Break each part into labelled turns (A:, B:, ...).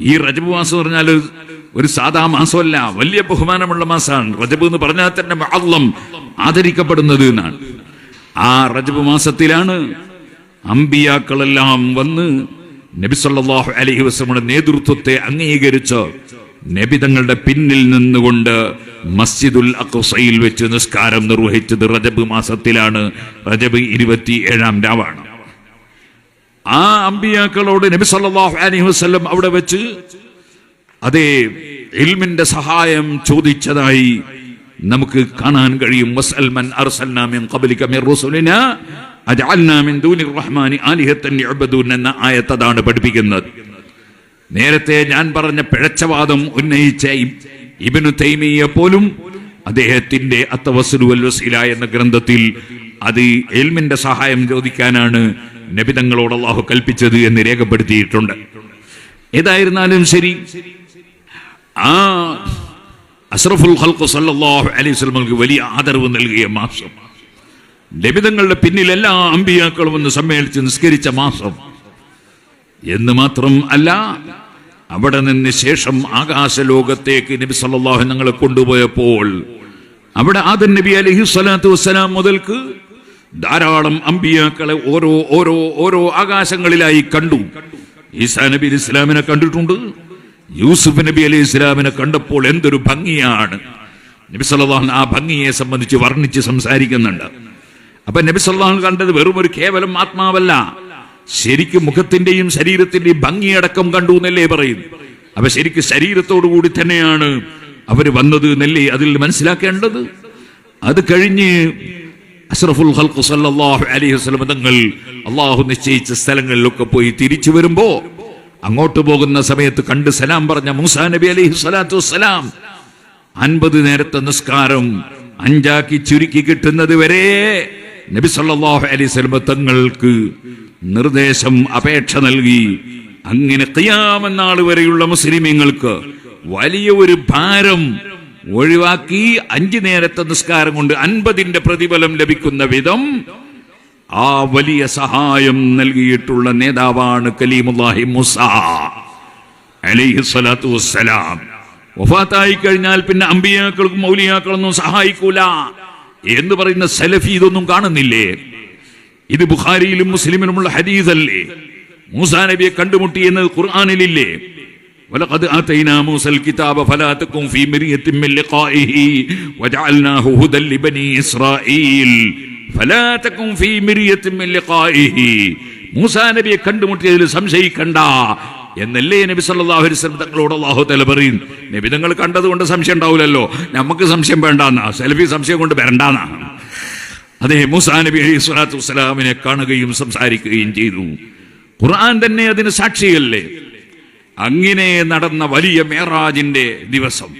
A: ഈ റജബ് മാസം എന്ന് പറഞ്ഞാൽ ഒരു സാധാ മാസമല്ല വലിയ ബഹുമാനമുള്ള മാസമാണ് റജബ് എന്ന് പറഞ്ഞാൽ തന്നെ അള്ളം ആദരിക്കപ്പെടുന്നത് എന്നാണ്. ആ റജബ് മാസത്തിലാണ് അമ്പിയാക്കളെല്ലാം വന്ന് നബി സല്ലാഹു അലഹി വസ്ലമുടെ നേതൃത്വത്തെ അംഗീകരിച്ച് നബി തങ്ങളുടെ പിന്നിൽ നിന്നുകൊണ്ട് മസ്ജിദുൽ അഖ്സയിൽ വെച്ച് നിസ്കാരം നിർവഹിച്ചത് റജബ് മാസത്തിലാണ്. റജബ് ഇരുപത്തി ഏഴാം രാവാണ്. ആ അമ്പിയാക്കളോട് നബി സല്ലല്ലാഹു അലൈഹി വസല്ലം അവിടെ വെച്ച് അതേ ഇൽമിന്റെ സഹായം ചോദിച്ചതായി നമുക്ക് കാണാൻ കഴിയും. വസ്അൽമൻ അർസൽനാ ഖബലിക മിർ മിൻ റഹ്മാനി എന്ന ആയത്ത് പഠിപ്പിക്കുന്നത്. നേരത്തെ ഞാൻ പറഞ്ഞ പിഴച്ചവാദം ഉന്നയിച്ച ഇബ്നു തൈമിയെ പോലും അദ്ദേഹത്തിന്റെ അത്തവസുലു വൽ വസീല എന്ന ഗ്രന്ഥത്തിൽ അത് എൽമിന്റെ സഹായം ചോദിക്കാനാണ് നബിതങ്ങളോട് അള്ളാഹു കൽപ്പിച്ചത് എന്ന് രേഖപ്പെടുത്തിയിട്ടുണ്ട്. ഏതായിരുന്നാലും ശരി ആ അഷ്റഫുൽ ഹൽക്കു സല്ലാഹു അലൈഹി വസല്ലമക്ക് വലിയ ആദരവ് നൽകിയ മാസം ലഭിതങ്ങളുടെ പിന്നിൽ എല്ലാ അമ്പിയാക്കളും ഒന്ന് സമ്മേളിച്ച് നിസ്കരിച്ച മാസം എന്ന് മാത്രം അല്ല അവിടെ നിന്ന് ശേഷം ആകാശലോകത്തേക്ക് നബി സല്ലാഹു ഞങ്ങളെ കൊണ്ടുപോയപ്പോൾ അവിടെ ആദൻ നബി അലഹി സ്വലാത്തു വസ്സലാം മുതൽക്ക് ധാരാളം അമ്പിയാക്കളെ ഓരോ ഓരോ ഓരോ ആകാശങ്ങളിലായി കണ്ടു. ഈസാ നബി ഇസ്ലാമിനെ കണ്ടിട്ടുണ്ട്. യൂസുഫ് നബി അലി ഇസ്ലാമിനെ കണ്ടപ്പോൾ എന്തൊരു ഭംഗിയാണ്. നബി സല്ലല്ലാഹു ആ ഭംഗിയെ സംബന്ധിച്ച് വർണിച്ച് സംസാരിക്കുന്നുണ്ട്. അപ്പൊ നബി സല്ലല്ലാഹു കണ്ടത് വെറും ഒരു കേവലം ആത്മാവല്ല. ശരിക്കും മുഖത്തിന്റെയും ശരീരത്തിന്റെയും ഭംഗിയടക്കം കണ്ടു എന്നല്ലേ പറയുന്നു. അപ്പൊ ശരിക്കും ശരീരത്തോടു കൂടി തന്നെയാണ് അവർ വന്നത് എന്നല്ലേ അതിൽ മനസ്സിലാക്കേണ്ടത്? അത് കഴിഞ്ഞ് അഷ്റഫുൽ ഖൽഖ് സല്ലല്ലാഹു അലൈഹി വസല്ലം തങ്ങൾ അള്ളാഹു നിശ്ചയിച്ച സ്ഥലങ്ങളിലൊക്കെ പോയി തിരിച്ചു വരുമ്പോ അങ്ങോട്ട് പോകുന്ന സമയത്ത് കണ്ട് സലാം പറഞ്ഞ മൂസാ നബി അലൈഹി സ്വലാത്തു വസ്സലാം അൻപത് നേരത്തെ നിസ്കാരം അഞ്ചാക്കി ചുരുക്കി കിട്ടുന്നത് വരെ നബി സല്ലല്ലാഹു അലൈഹി വസല്ലം തങ്ങൾക്ക് നിർദ്ദേശം അപേക്ഷ നൽകി. അങ്ങനെ കയ്യാമെന്നാൾ വരെയുള്ള മുസ്ലിമീങ്ങൾക്ക് വലിയ ഒരു ഭാരം ഒഴിവാക്കി അഞ്ചു നേരത്തെ നിസ്കാരം കൊണ്ട് അൻപതിന്റെ പ്രതിഫലം ലഭിക്കുന്ന വിധം ആ വലിയ സഹായം നൽകിയിട്ടുള്ള നേതാവാണ് കലീമുല്ലാഹി വസ്സലാം. വഫാത്തായി കഴിഞ്ഞാൽ പിന്നെ അമ്പിയാക്കൾക്കും മൗലിയാക്കളൊന്നും സഹായിക്കൂല എന്ന് പറയുന്ന സലഫി ഇതൊന്നും കാണുന്നില്ലേ? ഇത് ബുഖാരിയിലും മുസ്ലിമിലുമുള്ള ഹദീസല്ലേ? മൂസാ നബിയെ കണ്ടുമുട്ടി എന്നത് ഖുർആാനിലില്ലേ? ولقد آتينا موسى الكتاب فلا تكن في مرية من لقائه وجعلناه هدى لبني إسرائيل فلا تكن في مرية من لقائه മൂസാ നബിയെ കണ്ടുമുട്ടിയതിൽ സംശയിക്കണ്ട എന്നല്ലേ നബി സല്ലല്ലാഹു അലൈഹി വസല്ലം തങ്ങളോട് അല്ലാഹു തആല പറയും നബി തങ്ങൾ കണ്ടതുകൊണ്ട് സംശയം ഉണ്ടാവില്ലല്ലോ നമുക്ക് സംശയം വേണ്ടാന്നാ സെൽഫി സംശയം കൊണ്ട് വരണ്ടാന്നാ അതെ മൂസാ നബി അലൈഹി സ്വലാത്തു വസ്സലാമിനെ കാണുകയും സംസാരിക്കുകയും ചെയ്തു ഖുർആൻ തന്നെ അതിന് സാക്ഷിയല്ലേ അങ്ങനെ നടന്ന വലിയ മേറാജിന്റെ ദിവസം.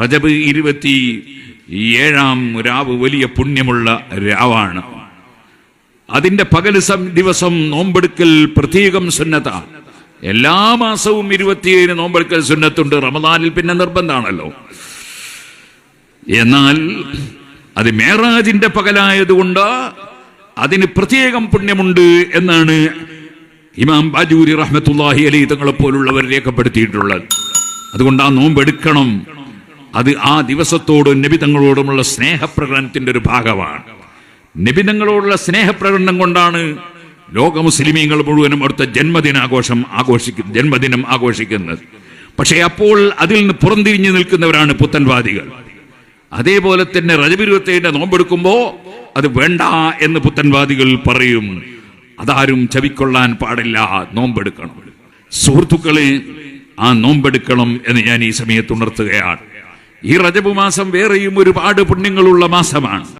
A: റജബ് ഇരുപത്തി ഏഴാം രാവ് വലിയ പുണ്യമുള്ള രാവാണ്. അതിന്റെ പകൽ ദിവസം നോമ്പെടുക്കൽ പ്രത്യേകം സുന്നത എല്ലാ മാസവും ഇരുപത്തിയേഴ് നോമ്പെടുക്കൽ സുന്നത്തുണ്ട്. റമദാനിൽ പിന്നെ നിർബന്ധമാണല്ലോ എന്നാൽ അത് മേറാജിന്റെ പകലായതുകൊണ്ട് അതിന് പ്രത്യേകം പുണ്യമുണ്ട് എന്നാണ് ഇമാം ബാജൂരി റഹ്മത്തുല്ലാഹി അലി തങ്ങളെ പോലുള്ളവർ രേഖപ്പെടുത്തിയിട്ടുള്ളത്. അതുകൊണ്ട് ആ നോമ്പെടുക്കണം. അത് ആ ദിവസത്തോട് നബിതങ്ങളോടുമുള്ള സ്നേഹപ്രകടനത്തിന്റെ ഒരു ഭാഗമാണ്. നബി തങ്ങളോടുള്ള സ്നേഹപ്രകടനം കൊണ്ടാണ് ലോക മുസ്ലിമീങ്ങൾ മുഴുവനും അടുത്ത ജന്മദിനാഘോഷം ആഘോഷിക്കുന്ന ജന്മദിനം ആഘോഷിക്കുന്നത്. പക്ഷേ അപ്പോൾ അതിൽ നിന്ന് പുറംതിരിഞ്ഞു നിൽക്കുന്നവരാണ് പുത്തൻവാദികൾ. അതേപോലെ തന്നെ റജബിരുവത്തേന്റെ നോമ്പെടുക്കുമ്പോ അത് വേണ്ട എന്ന് പുത്തൻവാദികൾ പറയും. അതാരും ചവിക്കൊള്ളാൻ പാടില്ല. നോമ്പെടുക്കണം. സുഹൃത്തുക്കളെ ആ നോമ്പെടുക്കണം എന്ന് ഞാൻ ഈ സമയത്ത് ഉണർത്തുകയാണ്. ഈ റജബ് മാസം വേറെയും ഒരുപാട് പുണ്യങ്ങളുള്ള മാസമാണ്.